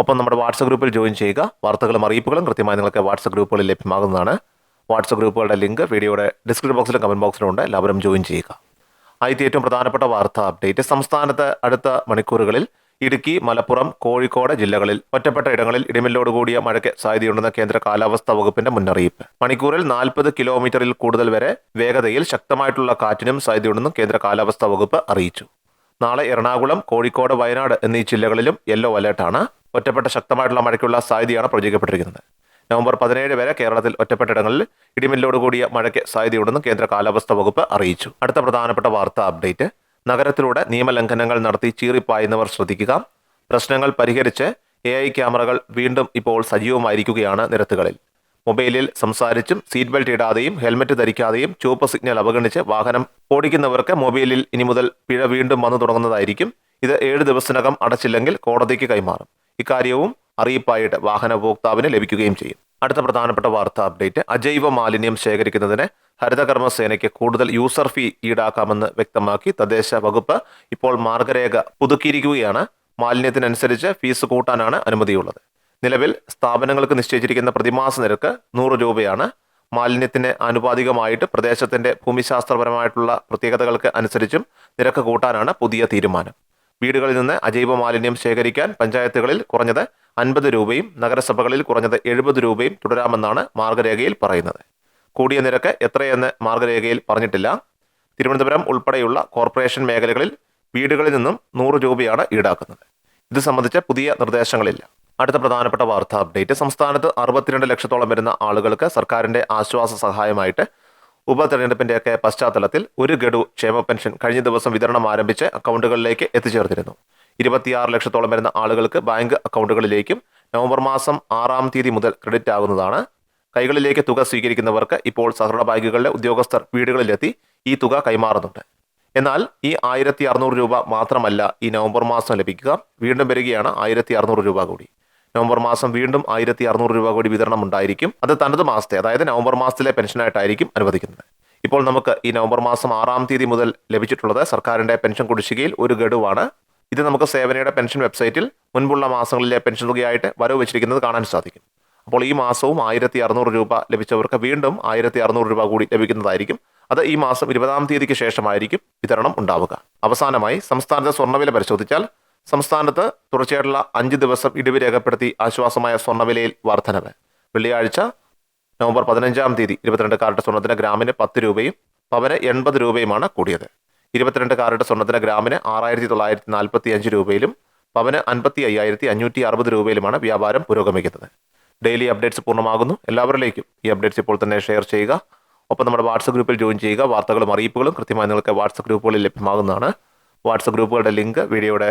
ഒപ്പം നമ്മുടെ വാട്സപ്പ് ഗ്രൂപ്പിൽ ജോയിൻ ചെയ്യുക. വാർത്തകളും അറിയിപ്പുകളും കൃത്യമായി നിങ്ങൾക്ക് വാട്സപ്പ് ഗ്രൂപ്പുകളിൽ ലഭ്യമാകുന്നതാണ്. വാട്സപ്പ് ഗ്രൂപ്പുകളുടെ ലിങ്ക് വീഡിയോയുടെ ഡിസ്ക്രിപ്ഷൻ ബോക്സിലും കമന്റ് ബോക്സിലും ഉണ്ട്. എല്ലാവരും ജോയിൻ ചെയ്യുക. ആദ്യത്തെ ഏറ്റവും പ്രധാനപ്പെട്ട വാർത്താ അപ്ഡേറ്റ്. സംസ്ഥാനത്ത് അടുത്ത മണിക്കൂറുകളിൽ ഇടുക്കി മലപ്പുറം കോഴിക്കോട് ജില്ലകളിൽ ഒറ്റപ്പെട്ട ഇടങ്ങളിൽ ഇടിമിന്നലോട് കൂടിയ മഴയ്ക്ക് സാധ്യതയുണ്ടെന്ന് കേന്ദ്ര കാലാവസ്ഥാ വകുപ്പിന്റെ മുന്നറിയിപ്പ്. മണിക്കൂറിൽ നാൽപ്പത് കിലോമീറ്ററിൽ കൂടുതൽ വരെ വേഗതയിൽ ശക്തമായിട്ടുള്ള കാറ്റിനും സാധ്യതയുണ്ടെന്നും കേന്ദ്ര കാലാവസ്ഥാ വകുപ്പ് അറിയിച്ചു. നാളെ എറണാകുളം കോഴിക്കോട് വയനാട് എന്നീ ജില്ലകളിലും യെല്ലോ അലേർട്ടാണ്. ഒറ്റപ്പെട്ട ശക്തമായിട്ടുള്ള മഴയ്ക്കുള്ള സാധ്യതയാണ് പ്രവചിക്കപ്പെട്ടിരിക്കുന്നത് നവംബർ പതിനേഴ് വരെ കേരളത്തിൽ ഒറ്റപ്പെട്ടിടങ്ങളിൽ ഇടിമിന്നലോട് കൂടിയ മഴയ്ക്ക് സാധ്യതയുണ്ടെന്നും കേന്ദ്ര കാലാവസ്ഥാ വകുപ്പ് അറിയിച്ചു. അടുത്ത പ്രധാനപ്പെട്ട വാർത്താ അപ്ഡേറ്റ്. നഗരത്തിലൂടെ നിയമലംഘനങ്ങൾ നടത്തി ചീറിപ്പായുന്നവർ ശ്രദ്ധിക്കുക. പ്രശ്നങ്ങൾ പരിഹരിച്ച് എ ഐ ക്യാമറകൾ വീണ്ടും ഇപ്പോൾ സജീവമായിരിക്കുകയാണ് നിരത്തുകളിൽ. മൊബൈലിൽ സംസാരിച്ചും സീറ്റ് ബെൽറ്റ് ഇടാതെയും ഹെൽമറ്റ് ധരിക്കാതെയും ചുവപ്പ് സിഗ്നൽ അവഗണിച്ച് വാഹനം ഓടിക്കുന്നവർക്ക് മൊബൈലിൽ ഇനി മുതൽ പിഴ വീണ്ടും വന്നു തുടങ്ങുന്നതായിരിക്കും. ഇത് ഏഴ് ദിവസത്തിനകം അടച്ചില്ലെങ്കിൽ കോടതിക്ക് കൈമാറും. ഇക്കാര്യവും അറിയിപ്പായിട്ട് വാഹന ഉപഭോക്താവിന് ലഭിക്കുകയും ചെയ്യും. അടുത്ത പ്രധാനപ്പെട്ട വാർത്താ അപ്ഡേറ്റ്. അജൈവ മാലിന്യം ശേഖരിക്കുന്നതിന് ഹരിതകർമ്മസേനയ്ക്ക് കൂടുതൽ യൂസർ ഫീ ഈടാക്കാമെന്ന് വ്യക്തമാക്കി തദ്ദേശ വകുപ്പ് ഇപ്പോൾ മാർഗരേഖ പുതുക്കിയിരിക്കുകയാണ്. മാലിന്യത്തിനനുസരിച്ച് ഫീസ് കൂട്ടാനാണ് അനുമതിയുള്ളത്. നിലവിൽ സ്ഥാപനങ്ങൾക്ക് നിശ്ചയിച്ചിരിക്കുന്ന പ്രതിമാസ നിരക്ക് നൂറ് രൂപയാണ്. മാലിന്യത്തിന് ആനുപാതികമായിട്ട് പ്രദേശത്തിന്റെ ഭൂമിശാസ്ത്രപരമായിട്ടുള്ള പ്രത്യേകതകൾക്ക് അനുസരിച്ചും നിരക്ക് കൂട്ടാനാണ് പുതിയ തീരുമാനം. വീടുകളിൽ നിന്ന് അജൈവ മാലിന്യം ശേഖരിക്കാൻ പഞ്ചായത്തുകളിൽ കുറഞ്ഞത് അൻപത് രൂപയും നഗരസഭകളിൽ കുറഞ്ഞത് എഴുപത് രൂപയും തുടരാമെന്നാണ് മാർഗരേഖയിൽ പറയുന്നത്. കൂടിയ നിരക്ക് എത്രയെന്ന് മാർഗരേഖയിൽ പറഞ്ഞിട്ടില്ല. തിരുവനന്തപുരം ഉൾപ്പെടെയുള്ള കോർപ്പറേഷൻ മേഖലകളിൽ വീടുകളിൽ നിന്നും നൂറ് രൂപയാണ് ഈടാക്കുന്നത്. ഇത് സംബന്ധിച്ച പുതിയ നിർദ്ദേശങ്ങളില്ല. അടുത്ത പ്രധാനപ്പെട്ട വാർത്താ അപ്ഡേറ്റ്. സംസ്ഥാനത്ത് അറുപത്തിരണ്ട് ലക്ഷത്തോളം വരുന്ന ആളുകൾക്ക് സർക്കാരിന്റെ ആശ്വാസ സഹായമായിട്ട് ഉപതെരഞ്ഞെടുപ്പിന്റെയൊക്കെ പശ്ചാത്തലത്തിൽ ഒരു ഗഡു ക്ഷേമ പെൻഷൻ കഴിഞ്ഞ ദിവസം വിതരണം ആരംഭിച്ച് അക്കൗണ്ടുകളിലേക്ക് എത്തിച്ചേർന്നിരുന്നു. ഇരുപത്തിയാറ് ലക്ഷത്തോളം വരുന്ന ആളുകൾക്ക് ബാങ്ക് അക്കൗണ്ടുകളിലേക്കും നവംബർ മാസം ആറാം തീയതി മുതൽ ക്രെഡിറ്റ് ആകുന്നതാണ്. കൈകളിലേക്ക് തുക സ്വീകരിക്കുന്നവർക്ക് ഇപ്പോൾ സഹകരണ ബാങ്കുകളിലെ ഉദ്യോഗസ്ഥർ വീടുകളിലെത്തി ഈ തുക കൈമാറുന്നുണ്ട്. എന്നാൽ ഈ ആയിരത്തി അറുന്നൂറ് രൂപ മാത്രമല്ല ഈ നവംബർ മാസം ലഭിക്കുക. വീണ്ടും വരികയാണ് ആയിരത്തി അറുന്നൂറ് രൂപ കൂടി. നവംബർ മാസം വീണ്ടും ആയിരത്തി അറുന്നൂറ് രൂപ കൂടി വിതരണം ഉണ്ടായിരിക്കും. അത് തനത് മാസത്തെ അതായത് നവംബർ മാസത്തിലെ പെൻഷനായിട്ടായിരിക്കും അനുവദിക്കുന്നത്. ഇപ്പോൾ നമുക്ക് ഈ നവംബർ മാസം ആറാം തീയതി മുതൽ ലഭിച്ചിട്ടുള്ളത് സർക്കാരിന്റെ പെൻഷൻ കുടിശ്ശികയിൽ ഒരു ഗഡുവാണ്. ഇത് നമുക്ക് സേവനയുടെ പെൻഷൻ വെബ്സൈറ്റിൽ മുൻപുള്ള മാസങ്ങളിലെ പെൻഷൻ തുകയായിട്ട് വരവ് വെച്ചിരിക്കുന്നത് കാണാൻ സാധിക്കും. അപ്പോൾ ഈ മാസവും ആയിരത്തി അറുന്നൂറ് രൂപ ലഭിച്ചവർക്ക് വീണ്ടും ആയിരത്തി അറുന്നൂറ് രൂപ കൂടി ലഭിക്കുന്നതായിരിക്കും. അത് ഈ മാസം ഇരുപതാം തീയതിക്ക് ശേഷമായിരിക്കും വിതരണം ഉണ്ടാവുക. അവസാനമായി സംസ്ഥാനത്തെ സ്വർണവില പരിശോധിച്ചാൽ സംസ്ഥാനത്ത് തുടർച്ചയായിട്ടുള്ള അഞ്ച് ദിവസം ഇടിവ് രേഖപ്പെടുത്തി ആശ്വാസമായ സ്വർണവിലയിൽ വർധനവ്. വെള്ളിയാഴ്ച നവംബർ പതിനഞ്ചാം തീയതി ഇരുപത്തിരണ്ട് കാരറ്റ് സ്വർണത്തിന് ഗ്രാമിന് പത്ത് രൂപയും പവന് എൺപത് രൂപയുമാണ് കൂടിയത്. ഇരുപത്തിരണ്ട് കാരറ്റ് സ്വർണത്തിന് ഗ്രാമിന് ആറായിരത്തി തൊള്ളായിരത്തി നാൽപ്പത്തി അഞ്ച് രൂപയിലും പവന് അൻപത്തി അയ്യായിരത്തി അഞ്ഞൂറ്റി അറുപത് രൂപയിലുമാണ് വ്യാപാരം പുരോഗമിക്കുന്നത്. ഡെയിലി അപ്ഡേറ്റ്സ് പൂർണമാകുന്നു. എല്ലാവരിലേക്കും ഈ അപ്ഡേറ്റ്സ് ഇപ്പോൾ തന്നെ ഷെയർ ചെയ്യുക. ഒപ്പം നമ്മുടെ വാട്സപ്പ് ഗ്രൂപ്പിൽ ജോയിൻ ചെയ്യുക. വാർത്തകളും അറിയിപ്പുകളും കൃത്യമായി നിങ്ങൾക്ക് വാട്സപ്പ് ഗ്രൂപ്പുകളിൽ ലഭ്യമാകുന്നതാണ്. വാട്സപ്പ് ഗ്രൂപ്പുകളുടെ ലിങ്ക് വീഡിയോയുടെ